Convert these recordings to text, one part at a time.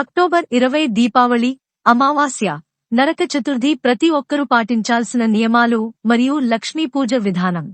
October ఇరవై దీపావళి అమావాస్య. నరక చతుర్థి ప్రతి ఒక్కరూ పాటించాల్సిన నియమాలు మరియు లక్ష్మీ పూజ విధానం.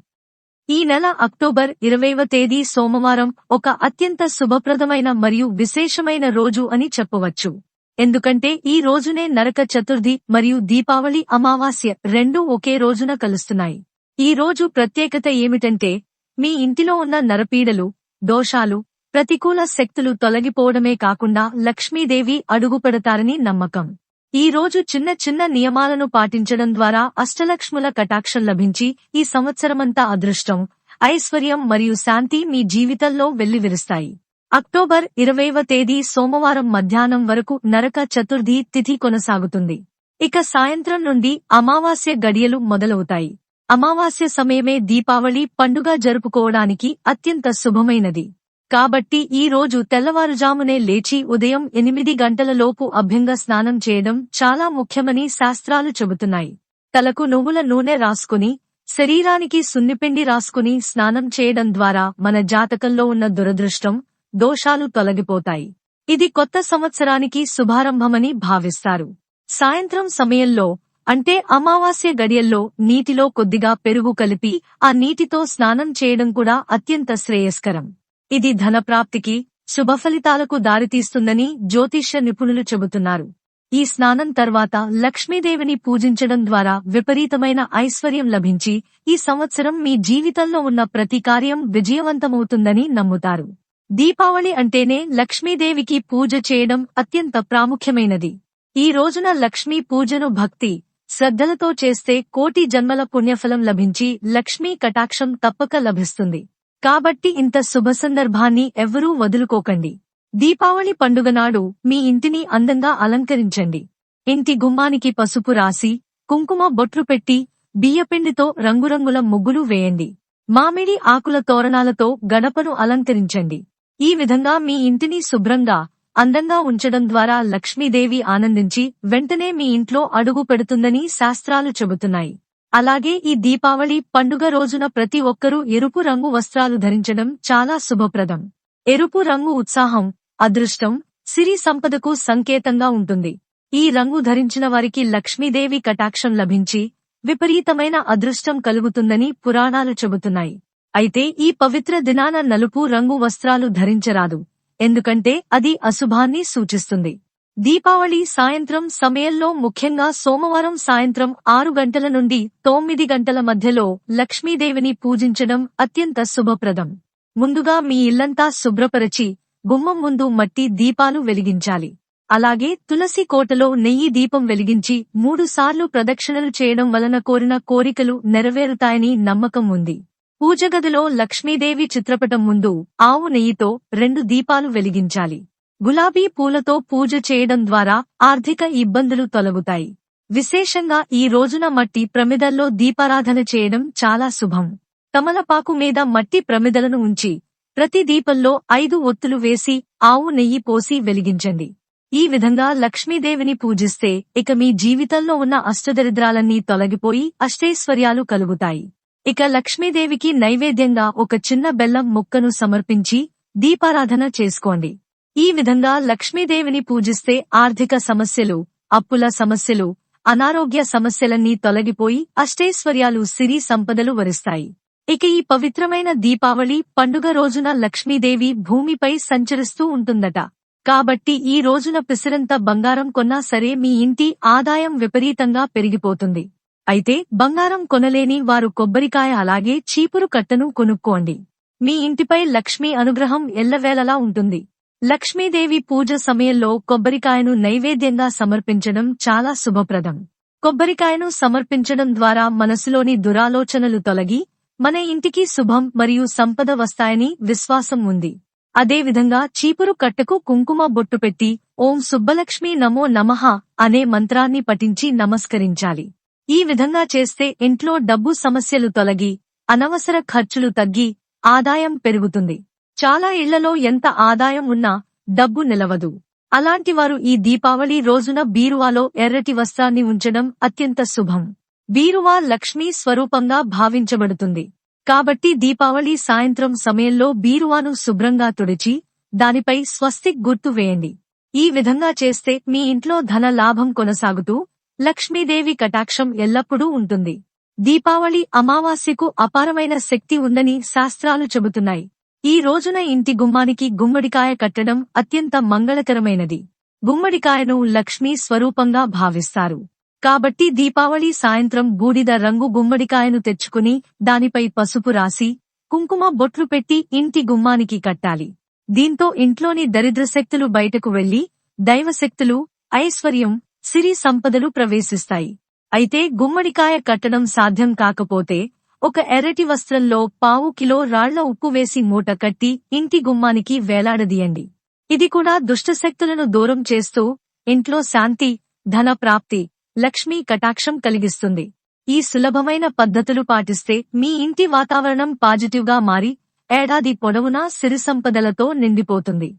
ఈ నెల అక్టోబర్ ఇరవైవ తేదీ సోమవారం ఒక అత్యంత శుభప్రదమైన మరియు విశేషమైన రోజు అని చెప్పవచ్చు. ఎందుకంటే ఈ రోజునే నరక చతుర్థి మరియు దీపావళి అమావాస్య రెండూ ఒకే రోజున కలుస్తున్నాయి. ఈ రోజు ప్రత్యేకత ఏమిటంటే మీ ఇంటిలో ఉన్న నరపీడలు దోషాలు ప్రతికూల శక్తులు తొలగిపోవడమే కాకుండా లక్ష్మీదేవి అడుగుపెడతారని నమ్మకం. ఈ రోజు చిన్న చిన్న నియమాలను పాటించడం ద్వారా అష్టలక్ష్ముల కటాక్షం లభించి ఈ సంవత్సరమంతా అదృష్టం ఐశ్వర్యం మరియు శాంతి మీ జీవితంలో వెల్లివిరుస్తాయి. అక్టోబర్ ఇరవైవ తేదీ సోమవారం మధ్యాహ్నం వరకు నరక చతుర్థి తిథి కొనసాగుతుంది. ఇక సాయంత్రం నుండి అమావాస్య గడియలు మొదలవుతాయి. అమావాస్య సమయమే దీపావళి పండుగ జరుపుకోవడానికి అత్యంత శుభమైనది. కాబట్టి ఈ రోజు తెల్లవారుజామునే లేచి ఉదయం ఎనిమిది గంటలలోపు అభ్యంగ స్నానం చేయడం చాలా ముఖ్యమని శాస్త్రాలు చెబుతున్నాయి. తలకు నువ్వుల నూనె రాసుకుని శరీరానికి సున్నిపిండి రాసుకుని స్నానం చేయడం ద్వారా మన జాతకంలో ఉన్న దురదృష్టం దోషాలు తొలగిపోతాయి. ఇది కొత్త సంవత్సరానికి శుభారంభమని భావిస్తారు. సాయంత్రం సమయంలో అంటే అమావాస్య గడియల్లో నీటిలో కొద్దిగా పెరుగు కలిపి ఆ నీటితో స్నానం చేయడం కూడా అత్యంత శ్రేయస్కరం. ఇది ధనప్రాప్తికి శుభఫలితాలకు దారితీస్తుందని జ్యోతిష్య నిపుణులు చెబుతున్నారు. ఈ స్నానం తర్వాత లక్ష్మీదేవిని పూజించడం ద్వారా విపరీతమైన ఐశ్వర్యం లభించి ఈ సంవత్సరం మీ జీవితంలో ఉన్న ప్రతి కార్యం విజయవంతమవుతుందని నమ్ముతారు. దీపావళి అంటేనే లక్ష్మీదేవికి పూజ చేయడం అత్యంత ప్రాముఖ్యమైనది. ఈ రోజున లక్ష్మీ పూజను భక్తి శ్రద్ధలతో చేస్తే కోటి జన్మల పుణ్యఫలం లభించి లక్ష్మీ కటాక్షం తప్పక లభిస్తుంది. కాబట్టి ఇంత శుభ సందర్భాన్ని ఎవ్వరూ వదులుకోకండి. దీపావళి పండుగ నాడు మీ ఇంటిని అందంగా అలంకరించండి. ఇంటి గుమ్మానికి పసుపు రాసి కుంకుమ బొట్లు పెట్టి బియ్యపిండితో రంగురంగుల ముగ్గులు వేయండి. మామిడి ఆకుల తోరణాలతో గడపను అలంకరించండి. ఈ విధంగా మీ ఇంటిని శుభ్రంగా అందంగా ఉంచడం ద్వారా లక్ష్మీదేవి ఆనందించి వెంటనే మీ ఇంట్లో అడుగు పెడుతుందని శాస్త్రాలు చెబుతున్నాయి. అలాగే ఈ దీపావళి పండుగ రోజున ప్రతి ఒక్కరూ ఎరుపు రంగు వస్త్రాలు ధరించడం చాలా శుభప్రదం. ఎరుపు రంగు ఉత్సాహం అదృష్టం సిరి సంపదకు సంకేతంగా ఉంటుంది. ఈ రంగు ధరించిన వారికి లక్ష్మీదేవి కటాక్షం లభించి విపరీతమైన అదృష్టం కలుగుతుందని పురాణాలు చెబుతున్నాయి. అయితే ఈ పవిత్ర దినాన నలుపు రంగు వస్త్రాలు ధరించరాదు ఎందుకంటే అది అశుభాన్ని సూచిస్తుంది. దీపావళి సాయంత్రం సమయంలో ముఖ్యంగా సోమవారం సాయంత్రం ఆరు గంటల నుండి తొమ్మిది గంటల మధ్యలో లక్ష్మీదేవిని పూజించడం అత్యంత శుభప్రదం. ముందుగా మీ ఇల్లంతా శుభ్రపరచి గుమ్మం ముందు మట్టి దీపాలు వెలిగించాలి. అలాగే తులసి కోటలో నెయ్యి దీపం వెలిగించి మూడుసార్లు ప్రదక్షిణలు చేయడం వలన కోరిన కోరికలు నెరవేరుతాయని నమ్మకం ఉంది. పూజగదిలో లక్ష్మీదేవి చిత్రపటం ముందు ఆవు నెయ్యితో రెండు దీపాలు వెలిగించాలి. గులాబీ పూలతో పూజ చేయడం ద్వారా ఆర్థిక ఇబ్బందులు తొలగుతాయి. విశేషంగా ఈ రోజున మట్టి ప్రమిదల్లో దీపారాధన చేయడం చాలా శుభం. తమలపాకు మీద మట్టి ప్రమిదలను ఉంచి ప్రతి దీపంలో ఐదు ఒత్తులు వేసి ఆవు నెయ్యి పోసి వెలిగించండి. ఈ విధంగా లక్ష్మీదేవిని పూజిస్తే ఇక మీ జీవితంలో ఉన్న అష్టదరిద్రాలన్నీ తొలగిపోయి అష్టైశ్వర్యాలు కలుగుతాయి. ఇక లక్ష్మీదేవికి నైవేద్యంగా ఒక చిన్న బెల్లం ముక్కను సమర్పించి దీపారాధన చేసుకోండి. ఈ విధంగా లక్ష్మీదేవిని పూజిస్తే ఆర్థిక సమస్యలు అప్పుల సమస్యలు అనారోగ్య సమస్యలన్నీ తొలగిపోయి అష్టైశ్వర్యాలు సిరి సంపదలు వరిస్తాయి. ఇక ఈ పవిత్రమైన దీపావళి పండుగ రోజున లక్ష్మీదేవి భూమిపై సంచరిస్తూ ఉంటుందట. కాబట్టి ఈ రోజున పిసిరంత బంగారం కొన్నా సరే మీ ఇంటి ఆదాయం విపరీతంగా పెరిగిపోతుంది. అయితే బంగారం కొనలేని వారు కొబ్బరికాయ అలాగే చీపురు కట్టను కొనుక్కోండి. మీ ఇంటిపై లక్ష్మీ అనుగ్రహం ఎల్లవేళలా ఉంటుంది. లక్ష్మీదేవి పూజ సమయంలో కొబ్బరికాయను నైవేద్యంగా సమర్పించడం చాలా శుభప్రదం. కొబ్బరికాయను సమర్పించడం ద్వారా మనసులోని దురాలోచనలు తొలగి మన ఇంటికి శుభం మరియు సంపద వస్తాయని విశ్వాసం ఉంది. అదేవిధంగా చీపురు కట్టకు కుంకుమ బొట్టు పెట్టి ఓం సుబ్బలక్ష్మి నమో నమః అనే మంత్రాన్ని పఠించి నమస్కరించాలి. ఈ విధంగా చేస్తే ఇంట్లో డబ్బు సమస్యలు తొలగి అనవసర ఖర్చులు తగ్గి ఆదాయం పెరుగుతుంది. చాలా ఇళ్ళలో ఎంత ఆదాయం ఉన్నా డబ్బు నిలవదు. అలాంటివారు ఈ దీపావళి రోజున బీరువాలో ఎర్రటి వస్త్రాన్ని ఉంచడం అత్యంత శుభం. బీరువా లక్ష్మీ స్వరూపంగా భావించబడుతుంది. కాబట్టి దీపావళి సాయంత్రం సమయంలో బీరువాను శుభ్రంగా తుడిచి దానిపై స్వస్తిక్ గుర్తు వేయండి. ఈ విధంగా చేస్తే మీ ఇంట్లో ధన లాభం కొనసాగుతూ లక్ష్మీదేవి కటాక్షం ఎల్లప్పుడూ ఉంటుంది. దీపావళి అమావాస్యకు అపారమైన శక్తి ఉందని శాస్త్రాలు చెబుతున్నాయి. ఈ రోజున ఇంటి గుమ్మానికి గుమ్మడికాయ కట్టడం అత్యంత మంగళకరమైనది. గుమ్మడికాయను లక్ష్మీ స్వరూపంగా భావిస్తారు. కాబట్టి దీపావళి సాయంత్రం బూడిద రంగు గుమ్మడికాయను తెచ్చుకుని దానిపై పసుపు రాసి కుంకుమ బొట్లు పెట్టి ఇంటి గుమ్మానికి కట్టాలి. దీంతో ఇంట్లోని దరిద్రశక్తులు బయటకు వెళ్ళి దైవశక్తులు ఐశ్వర్యం సిరి సంపదలు ప్రవేశిస్తాయి. అయితే గుమ్మడికాయ కట్టడం సాధ్యం కాకపోతే ఒక ఎర్రటి వస్త్రంలో పావు కిలో రాళ్ళ ఉప్పు వేసి మూట కట్టి ఇంటి గుమ్మానికి వేలాడదీయండి. ఇది కూడా దుష్టశక్తులను దూరం చేస్తూ ఇంట్లో శాంతి ధన ప్రాప్తి లక్ష్మీ కటాక్షం కలిగిస్తుంది. ఈ సులభమైన పద్ధతులు పాటిస్తే మీ ఇంటి వాతావరణం పాజిటివ్గా మారి ఏడాది పొడవునా సిరి సంపదలతో నిండిపోతుంది.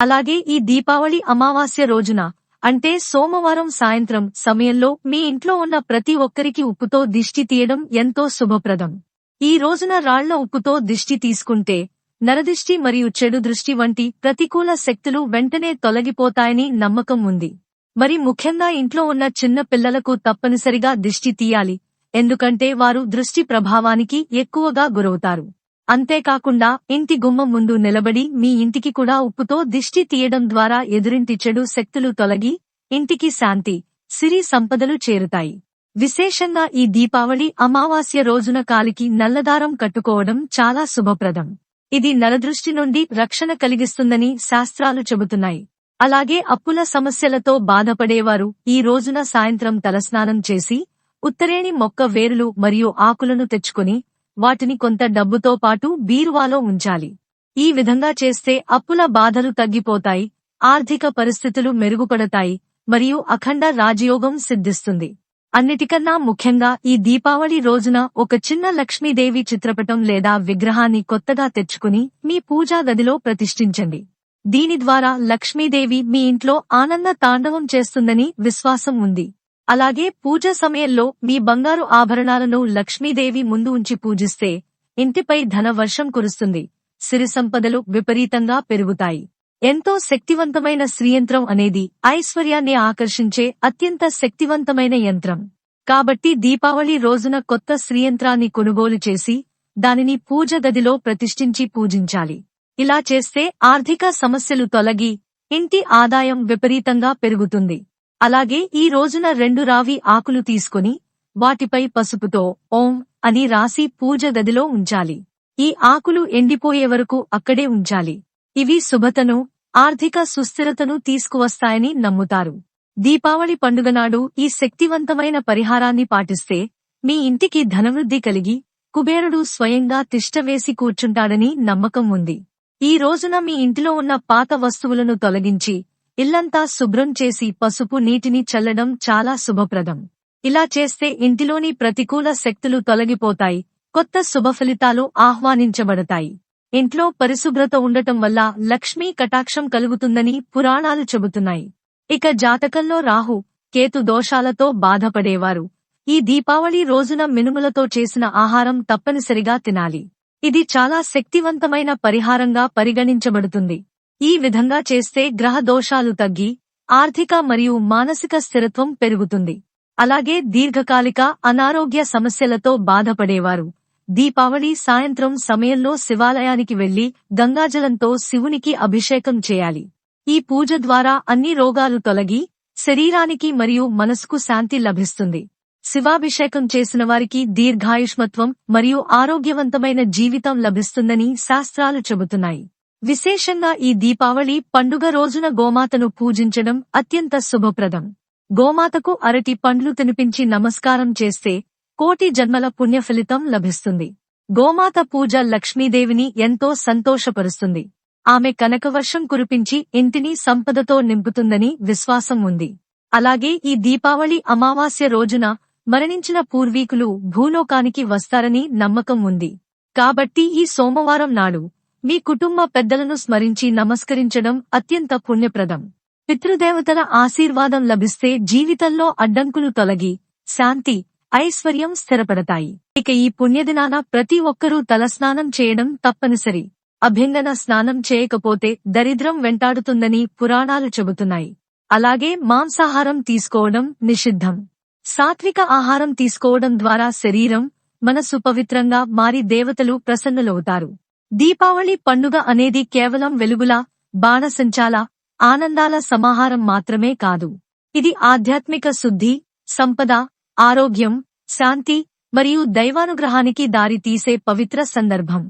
అలాగే ఈ దీపావళి అమావాస్య రోజున అంటే సోమవారం సాయంత్రం సమయంలో మీ ఇంట్లో ఉన్న ప్రతి ఒక్కరికి ఉప్పుతో దిష్టి తీయడం ఎంతో శుభప్రదం. ఈ రోజున రాళ్ళ ఉప్పుతో దిష్టి తీసుకుంటే నరదిష్టి మరియు చెడు దృష్టి వంటి ప్రతికూల శక్తులు వెంటనే తొలగిపోతాయని నమ్మకం ఉంది. మరి ముఖ్యంగా ఇంట్లో ఉన్న చిన్న పిల్లలకు తప్పనిసరిగా దిష్టి తీయాలి ఎందుకంటే వారు దృష్టి ప్రభావానికి ఎక్కువగా గురవుతారు. అంతేకాకుండా ఇంటి గుమ్మం ముందు నిలబడి మీ ఇంటికి కూడా ఉప్పుతో దిష్టి తీయడం ద్వారా ఎదురింటి చెడు శక్తులు తొలగి ఇంటికి శాంతి సిరి సంపదలు చేరుతాయి. విశేషంగా ఈ దీపావళి అమావాస్య రోజున కాలికి నల్లదారం కట్టుకోవడం చాలా శుభప్రదం. ఇది నరదృష్టి నుండి రక్షణ కలిగిస్తుందని శాస్త్రాలు చెబుతున్నాయి. అలాగే అప్పుల సమస్యలతో బాధపడేవారు ఈ రోజున సాయంత్రం తలస్నానం చేసి ఉత్తరేణి మొక్క వేరులు మరియు ఆకులను తెచ్చుకుని వాటిని కొంత డబ్బుతో పాటు బీరువాలో ఉంచాలి. ఈ విధంగా చేస్తే అప్పుల బాధలు తగ్గిపోతాయి ఆర్థిక పరిస్థితులు మెరుగుపడతాయి మరియు అఖండ రాజయోగం సిద్ధిస్తుంది. అన్నిటికన్నా ముఖ్యంగా ఈ దీపావళి రోజున ఒక చిన్న లక్ష్మీదేవి చిత్రపటం లేదా విగ్రహాన్ని కొత్తగా తెచ్చుకుని మీ పూజా గదిలో ప్రతిష్ఠించండి. దీని ద్వారా లక్ష్మీదేవి మీ ఇంట్లో ఆనంద తాండవం చేస్తుందని విశ్వాసం ఉంది. అలాగే పూజ సమయంలో మీ బంగారు ఆభరణాలను లక్ష్మీదేవి ముందు ఉంచి పూజిస్తే ఇంటిపై ధన వర్షం కురుస్తుంది. సిరి సంపదలు విపరీతంగా పెరుగుతాయి. ఎంతో శక్తివంతమైన శ్రీయంత్రం అనేది ఐశ్వర్యాన్ని ఆకర్షించే అత్యంత శక్తివంతమైన యంత్రం. కాబట్టి దీపావళి రోజున కొత్త శ్రీయంత్రాన్ని కొనుగోలు చేసి దానిని పూజ గదిలో ప్రతిష్ఠించి పూజించాలి. ఇలా చేస్తే ఆర్థిక సమస్యలు తొలగి ఇంటి ఆదాయం విపరీతంగా పెరుగుతుంది. అలాగే ఈ రోజున రెండు రావి ఆకులు తీసుకుని వాటిపై పసుపుతో ఓం అని రాసి పూజ గదిలో ఉంచాలి. ఈ ఆకులు ఎండిపోయే వరకు అక్కడే ఉంచాలి. ఇవి శుభతను ఆర్థిక సుస్థిరతను తీసుకువస్తాయని నమ్ముతారు. దీపావళి పండుగ నాడు ఈ శక్తివంతమైన పరిహారాన్ని పాటిస్తే మీ ఇంటికి ధనవృద్ధి కలిగి కుబేరుడు స్వయంగా తిష్టవేసి కూర్చుంటాడని నమ్మకం ఉంది. ఈ రోజున మీ ఇంటిలో ఉన్న పాత వస్తువులను తొలగించి ఇల్లంతా శుభ్రం చేసి పసుపు నీటిని చల్లడం చాలా శుభప్రదం. ఇలా చేస్తే ఇంటిలోని ప్రతికూల శక్తులు తొలగిపోతాయి కొత్త శుభ ఫలితాలు ఆహ్వానించబడతాయి. ఇంట్లో పరిశుభ్రత ఉండటం వల్ల లక్ష్మీ కటాక్షం కలుగుతుందని పురాణాలు చెబుతున్నాయి. ఇక జాతకంలో రాహు కేతు దోషాలతో బాధపడేవారు. ఈ దీపావళి రోజున మినుములతో చేసిన ఆహారం తప్పనిసరిగా తినాలి. ఇది చాలా శక్తివంతమైన పరిహారంగా పరిగణించబడుతుంది. ఈ విధంగా చేస్తే గ్రహ దోషాలు తగ్గి ఆర్థిక మరియు మానసిక స్థిరత్వం పెరుగుతుంది. అలాగే దీర్ఘకాలిక అనారోగ్య సమస్యలతో బాధపడేవారు. దీపావళి సాయంత్రం సమయంలో శివాలయానికి వెళ్ళి గంగాజలంతో శివునికి అభిషేకం చేయాలి. ఈ పూజ ద్వారా అన్ని రోగాలు తొలగి శరీరానికి మరియు మనసుకు శాంతి లభిస్తుంది. శివాభిషేకం చేసిన వారికి దీర్ఘాయుష్మత్వం మరియు ఆరోగ్యవంతమైన జీవితం లభిస్తుందని శాస్త్రాలు చెబుతున్నాయి. విశేషంగా ఈ దీపావళి పండుగ రోజున గోమాతను పూజించడం అత్యంత శుభప్రదం. గోమాతకు అరటి పండ్లు తినిపించి నమస్కారం చేస్తే కోటి జన్మల పుణ్య ఫలితం లభిస్తుంది. గోమాత పూజ లక్ష్మీదేవిని ఎంతో సంతోషపరుస్తుంది. ఆమె కనకవర్షం కురిపించి ఇంటిని సంపదతో నింపుతుందని విశ్వాసం ఉంది. అలాగే ఈ దీపావళి అమావాస్య రోజున మరణించిన పూర్వీకులు భూలోకానికి వస్తారని నమ్మకం ఉంది. కాబట్టి ఈ సోమవారం నాడు మీ కుటుంబ పెద్దలను స్మరించి నమస్కరించడం అత్యంత పుణ్యప్రదం. పితృదేవతల ఆశీర్వాదం లభిస్తే జీవితంలో అడ్డంకులు తొలగి శాంతి ఐశ్వర్యం స్థిరపడతాయి. ఇక ఈ పుణ్యదినాన ప్రతి ఒక్కరూ తలస్నానం చేయడం తప్పనిసరి. అభ్యంగన స్నానం చేయకపోతే దరిద్రం వెంటాడుతుందని పురాణాలు చెబుతున్నాయి. అలాగే మాంసాహారం తీసుకోవడం నిషిద్ధం. సాత్విక ఆహారం తీసుకోవడం ద్వారా శరీరం మనసు పవిత్రంగా మారి దేవతలు ప్రసన్నులవుతారు. దీపావళి పండుగ అనేది కేవలం వెలుగుల బాణసంచాల ఆనందాల సమాహారం మాత్రమే కాదు. ఇది ఆధ్యాత్మిక శుద్ధి సంపద ఆరోగ్యం శాంతి మరియు దైవానుగ్రహానికి దారి తీసే పవిత్ర సందర్భం.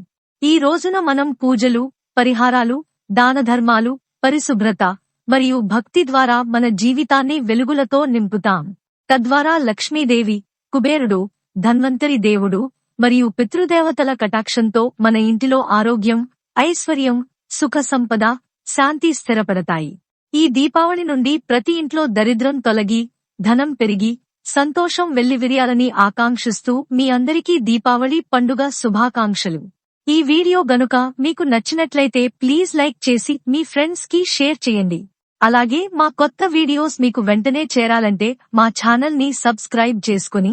ఈ రోజున మనం పూజలు పరిహారాలు దానధర్మాలు పరిశుభ్రత మరియు భక్తి ద్వారా మన జీవితాన్ని వెలుగులతో నింపుతాం. తద్వారా లక్ష్మీదేవి కుబేరుడు ధన్వంతరి దేవుడు మరియు పితృదేవతల కటాక్షంతో మన ఇంటిలో ఆరోగ్యం ఐశ్వర్యం సుఖ సంపద శాంతి స్థిరపడతాయి. ఈ దీపావళి నుండి ప్రతి ఇంట్లో దరిద్రం తొలగి ధనం పెరిగి సంతోషం వెల్లివిరియాలని ఆకాంక్షిస్తూ మీ అందరికీ దీపావళి పండుగ శుభాకాంక్షలు. ఈ వీడియో గనుక మీకు నచ్చినట్లయితే ప్లీజ్ లైక్ చేసి మీ ఫ్రెండ్స్కి షేర్ చేయండి. అలాగే మా కొత్త వీడియోస్ మీకు వెంటనే చేరాలంటే మా ఛానల్ని సబ్స్క్రైబ్ చేసుకుని